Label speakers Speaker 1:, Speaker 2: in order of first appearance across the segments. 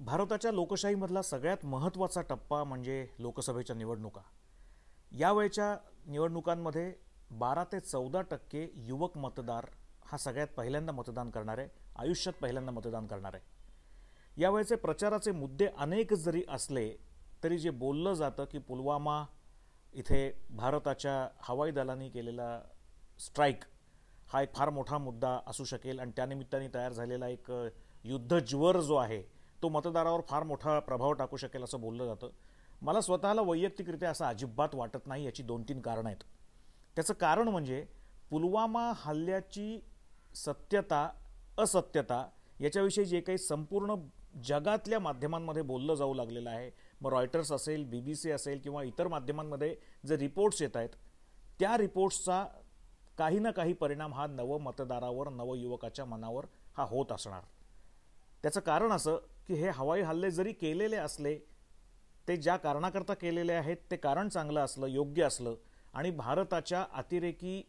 Speaker 1: भारताच्या लोकशाहीमधला सगळ्यात महत्त्वाचा टप्पा म्हणजे लोकसभेच्या निवडणुका. यावेळच्या निवडणुकांमध्ये बारा ते चौदा टक्के युवक मतदार हा सगळ्यात पहिल्यांदा मतदान करणार आहे आयुष्यात पहिल्यांदा मतदान करणार. आहे यावेळचे प्रचाराचे मुद्दे अनेक जरी असले तरी जे बोललं जातं की पुलवामा इथे भारताच्या हवाई दलाने केलेला स्ट्राईक हा एक फार मोठा मुद्दा असू शकेल. आणि त्यानिमित्ताने तयार झालेला एक युद्धज्वर जो आहे तो मतदारावर फार मोठा प्रभाव टाकू शकेल असं बोललं जातं. मला स्वतःला वैयक्तिकरित्या असं अजिबात वाटत नाही याची दोन तीन कारणं आहेत. त्याचं कारण म्हणजे पुलवामा हल्ल्याची सत्यता असत्यता याच्याविषयी जे काही संपूर्ण जगातल्या माध्यमांमध्ये बोललं जाऊ लागलेलं आहे. मग रॉयटर्स असेल बी बी सी असेल किंवा इतर माध्यमांमध्ये जे रिपोर्ट्स येत आहेत त्या रिपोर्ट्सचा काही ना काही परिणाम हा नवमतदारावर नवयुवकाच्या मनावर हा होत असणार. त्याचं कारण असं की हे हवाई हल्ले जरी केलेले असले ते ज्या कारणाकरता केलेले आहेत ते कारण चांगलं असलं योग्य असलं आणि भारताच्या अतिरेकी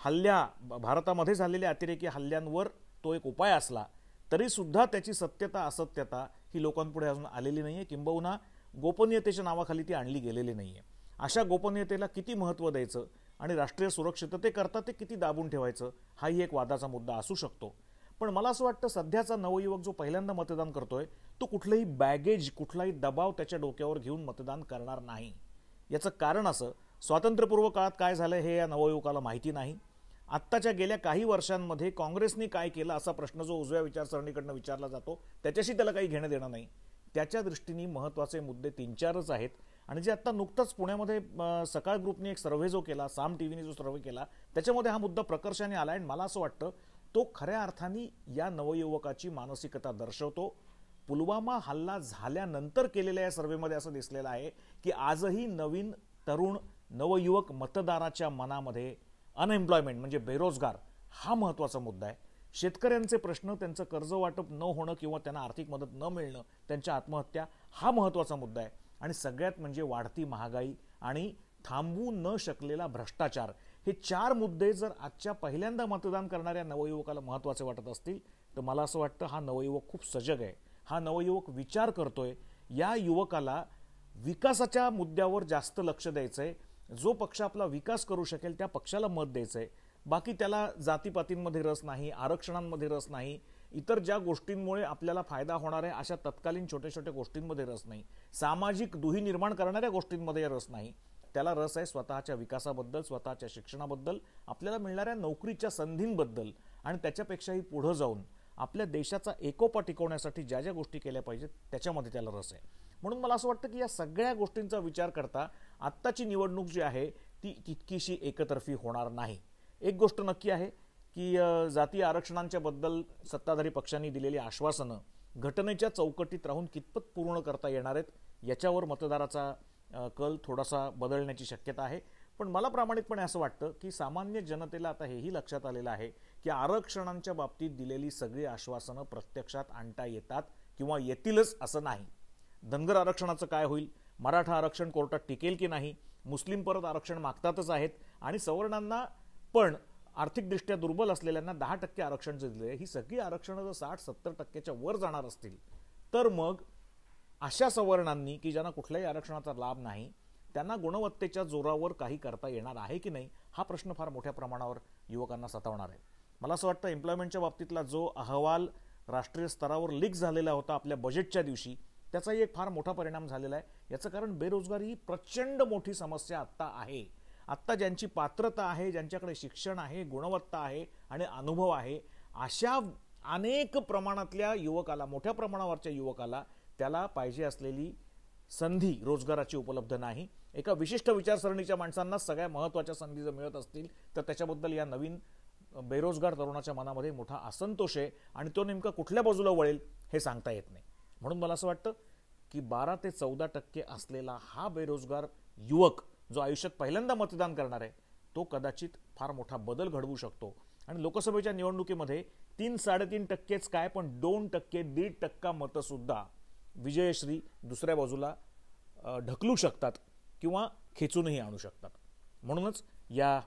Speaker 1: हल्ल्या भारतामध्ये झालेल्या अतिरेकी हल्ल्यांवर तो एक उपाय असला तरीसुद्धा त्याची सत्यता असत्यता ही लोकांपुढे अजून आलेली नाही आहे किंबहुना गोपनीयतेच्या नावाखाली ती आणली गेलेली नाही आहे अशा गोपनीयतेला किती महत्त्व द्यायचं आणि राष्ट्रीय सुरक्षिततेकरता ते किती दाबून ठेवायचं हाही एक वादाचा मुद्दा असू शकतो. पण मला असं वाटतं सध्याचा नवयुवक जो पहिल्यांदा मतदान करतोय तो कुठलंही बॅगेज कुठलाही दबाव त्याच्या डोक्यावर घेऊन मतदान करणार नाही. याचं कारण असं स्वातंत्र्यपूर्व काळात काय झालं हे या नवयुवकाला माहिती नाही. आत्ताच्या गेल्या काही वर्षांमध्ये काँग्रेसने काय केलं असा प्रश्न जो उजव्या विचारसरणीकडनं विचारला जातो त्याच्याशी त्याला काही घेणं देणं नाही. त्याच्या दृष्टीने महत्त्वाचे मुद्दे तीन चारच आहेत. आणि जे आत्ता नुकतंच पुण्यामध्ये सकाळ ग्रुपने एक सर्व्हे जो केला साम टी व्हीने जो सर्व्हे केला त्याच्यामध्ये हा मुद्दा प्रकर्षाने आला आणि मला असं वाटतं तो खऱ्या अर्थाने या नवयुवकाची मानसिकता दर्शवतो. पुलवामा हल्ला झाल्यानंतर केलेल्या या सर्व्हेमध्ये असं दिसलेलं आहे की आजही नवीन तरुण नवयुवक मतदाराच्या मनामध्ये अनएम्प्लॉयमेंट म्हणजे बेरोजगार हा महत्त्वाचा मुद्दा आहे. शेतकऱ्यांचे प्रश्न त्यांचं कर्ज वाटप न होणं किंवा त्यांना आर्थिक मदत न मिळणं त्यांच्या आत्महत्या हा महत्त्वाचा मुद्दा आहे. आणि सगळ्यात म्हणजे वाढती महागाई आणि थांबवू न शकलेला भ्रष्टाचार हे चार मुद्दे जर आजच्या पहिल्यांदा मतदान करणाऱ्या नवयुवकाला महत्त्वाचे वाटत असतील तर मला असं वाटतं हा नवयुवक खूप सजग आहे. हा नवयुवक विचार करतोय. या युवकाला विकासाच्या मुद्द्यावर जास्त लक्ष द्यायचं आहे जो पक्ष आपला विकास करू शकेल त्या पक्षाला मत द्यायचं आहे बाकी त्याला जातीपातींमध्ये रस नाही आरक्षणांमध्ये रस नाही इतर ज्या गोष्टींमुळे आपल्याला फायदा होणार आहे अशा तत्कालीन छोट्या छोट्या गोष्टींमध्ये रस नाही. सामाजिक दुही निर्माण करणाऱ्या गोष्टींमध्ये रस नाही. त्याला रस आहे स्वतःच्या विकासाबद्दल स्वतःच्या शिक्षणाबद्दल आपल्याला मिळणाऱ्या नोकरीच्या संधींबद्दल आणि त्याच्यापेक्षाही पुढं जाऊन आपल्या देशाचा एकोपा टिकवण्यासाठी ज्या ज्या गोष्टी केल्या पाहिजेत त्याच्यामध्ये त्याला रस आहे. म्हणून मला असं वाटतं की या सगळ्या गोष्टींचा विचार करता आत्ताची निवडणूक जी आहे ती तितकीशी एकतर्फी होणार नाही. एक गोष्ट नक्की आहे की जातीय आरक्षणांच्या बद्दल सत्ताधारी पक्षांनी दिलेली आश्वासनं घटनेच्या चौकटीत राहून कितपत पूर्ण करता येणार आहेत याच्यावर मतदाराचा कल थोडासा बदलण्याची शक्यता आहे. पण मला प्रामाणिकपणे असं वाटतं की सामान्य जनतेला आता हेही लक्षात आलेलं आहे की आरक्षणांच्या बाबतीत दिलेली सगळी आश्वासनं प्रत्यक्षात आणता येतात किंवा येतीलच असं नाही. धनगर आरक्षणाचं काय होईल? मराठा आरक्षण कोर्टात टिकेल की नाही? मुस्लिम परत आरक्षण मागतातच आहेत आणि सवर्णांना पण आर्थिकदृष्ट्या दुर्बल असलेल्यांना दहा टक्के आरक्षण जे दिले ही सगळी आरक्षणं जर साठ सत्तर टक्क्याच्या वर जाणार असतील तर मग अशा सवर्णांनी की ज्यांना कुठल्याही आरक्षणाचा लाभ नाही त्यांना गुणवत्तेच्या जोरावर काही करता येणार आहे की नाही हा प्रश्न फार मोठ्या प्रमाणावर युवकांना सतावणार आहे. मला असं वाटतं एम्प्लॉयमेंटच्या बाबतीतला जो अहवाल राष्ट्रीय स्तरावर लीक झालेला होता आपल्या बजेटच्या दिवशी त्याचाही एक फार मोठा परिणाम झालेला आहे. याचं कारण बेरोजगारी ही प्रचंड मोठी समस्या आत्ता आहे. आत्ता ज्यांची पात्रता आहे ज्यांच्याकडे शिक्षण आहे गुणवत्ता आहे आणि अनुभव आहे अशा अनेक प्रमाणातल्या युवकाला मोठ्या प्रमाणावरच्या युवकाला त्याला पाहिजे असलेली संधी रोजगाराची उपलब्ध नाही. एका विशिष्ट विचारसरणीच्या माणसांना सगळ्या महत्त्वाच्या संधी जर मिळत असतील तर त्याच्याबद्दल या नवीन बेरोजगार तरुणाच्या मनामध्ये मोठा असंतोष आहे आणि तो नेमका कुठल्या बाजूला वळेल हे सांगता येत नाही. म्हणून मला असं वाटतं की बारा ते चौदा टक्के असलेला हा बेरोजगार युवक जो आयुष्यात पहिल्यांदा मतदान करणार आहे तो कदाचित फार मोठा बदल घडवू शकतो. आणि लोकसभेच्या निवडणुकीमध्ये तीन साडेतीन टक्केच काय पण दोन टक्के दीड टक्का मतंसुद्धा विजयश्री दुसऱ्या बाजूला ढकलू शकतात किंवा खेचूनही आणू शकतात. म्हणूनच या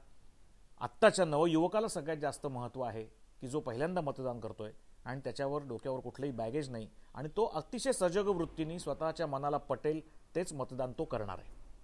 Speaker 1: आत्ताच्या नवयुवकाला सगळ्यात जास्त महत्त्व आहे की जो पहिल्यांदा मतदान करतोय आणि त्याच्यावर डोक्यावर कुठलंही बॅगेज नाही आणि तो अतिशय सजग वृत्तीने स्वतःच्या मनाला पटेल तेच मतदान तो करणार आहे.